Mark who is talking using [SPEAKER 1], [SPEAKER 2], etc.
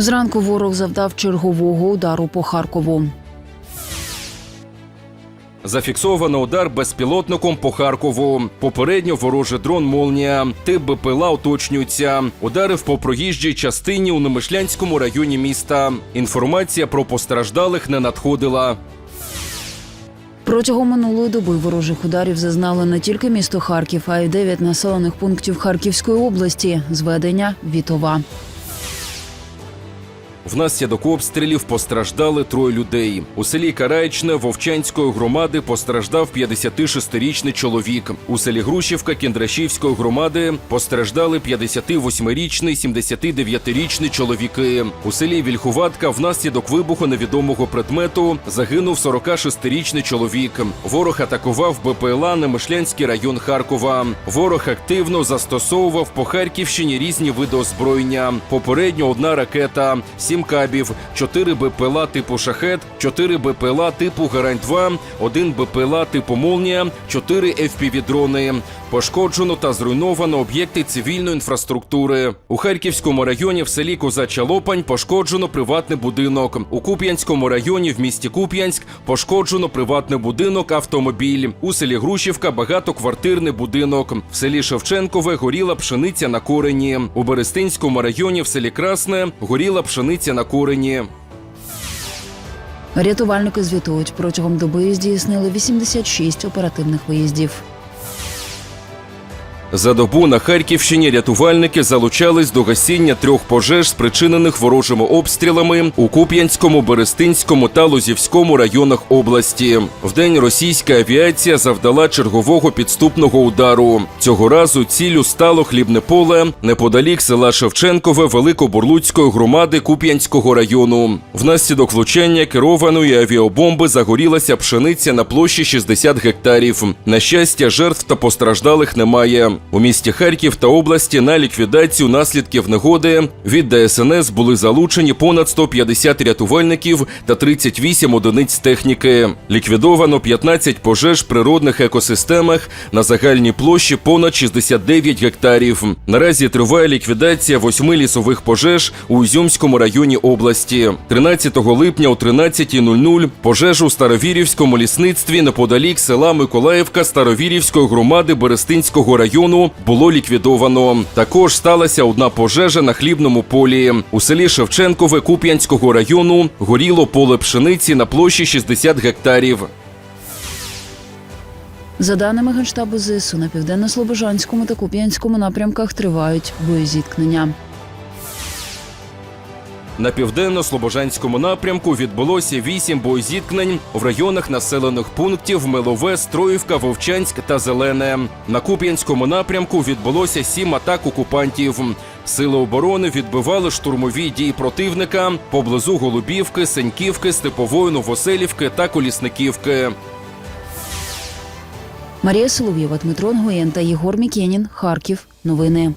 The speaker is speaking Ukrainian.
[SPEAKER 1] Зранку ворог завдав чергового удару по Харкову.
[SPEAKER 2] Зафіксовано удар безпілотником по Харкову. Попередньо ворожий дрон Молнія. Тип БПЛА уточнюється. Ударив по проїжджій частині у Немишлянському районі міста. Інформація про постраждалих не надходила.
[SPEAKER 1] Протягом минулої доби ворожих ударів зазнали не тільки місто Харків, а й дев'ять населених пунктів Харківської області. Зведення Вітова.
[SPEAKER 2] Внаслідок обстрілів постраждали троє людей. У селі Караєчне Вовчанської громади постраждав 56-річний чоловік. У селі Грушівка Кіндрашівської громади постраждали 58-річний, 79-річний чоловіки. У селі Вільхуватка внаслідок вибуху невідомого предмету загинув 46-річний чоловік. Ворог атакував БПЛА Немишлянський район Харкова. Ворог активно застосовував по Харківщині різні види озброєння. Попередньо одна ракета, сім кабів, чотири БПЛА типу шахет, чотири БПЛА типу Гарань-2, один БПЛА типу Молнія, чотири FPV-дрони. Пошкоджено та зруйновано об'єкти цивільної інфраструктури. У Харківському районі в селі Козача Лопань пошкоджено приватний будинок. У Куп'янському районі в місті Куп'янськ пошкоджено приватний будинок, автомобіль. У селі Грушівка багатоквартирний будинок. В селі Шевченкове горіла пшениця на корені. У Берестинському районі в селі Красне горіла пшениця на корені.
[SPEAKER 1] Рятувальники звітують протягом доби здійснили 86 оперативних виїздів.
[SPEAKER 2] За добу на Харківщині рятувальники залучались до гасіння трьох пожеж, спричинених ворожими обстрілами у Куп'янському, Берестинському та Лозівському районах області. Вдень російська авіація завдала чергового підступного удару. Цього разу ціллю стало хлібне поле неподалік села Шевченкове Великобурлуцької громади Куп'янського району. Внаслідок влучання керованої авіабомби загорілася пшениця на площі 60 гектарів. На щастя, жертв та постраждалих немає. У місті Харків та області на ліквідацію наслідків негоди від ДСНС були залучені понад 150 рятувальників та 38 одиниць техніки. Ліквідовано 15 пожеж в природних екосистемах на загальній площі понад 69 гектарів. Наразі триває ліквідація восьми лісових пожеж у Ізюмському районі області. 13 липня о 13.00 пожежу у Старовірівському лісництві неподалік села Миколаївка Старовірівської громади Берестинського району було ліквідовано. Також сталася одна пожежа на хлібному полі. У селі Шевченкове Куп'янського району горіло поле пшениці на площі 60 гектарів.
[SPEAKER 1] За даними Генштабу ЗСУ, на південно-слобожанському та Куп'янському напрямках тривають боєзіткнення.
[SPEAKER 2] На південно-слобожанському напрямку відбулося вісім боєзіткнень в районах населених пунктів Милове, Строївка, Вовчанськ та Зелене. На Куп'янському напрямку відбулося сім атак окупантів. Сили оборони відбивали штурмові дії противника поблизу Голубівки, Сеньківки, Степової Новоселівки та Колісниківки.
[SPEAKER 1] Марія Солов'єва, Дмитро Нгоєн та Єгор Мікенін. Харків. Новини.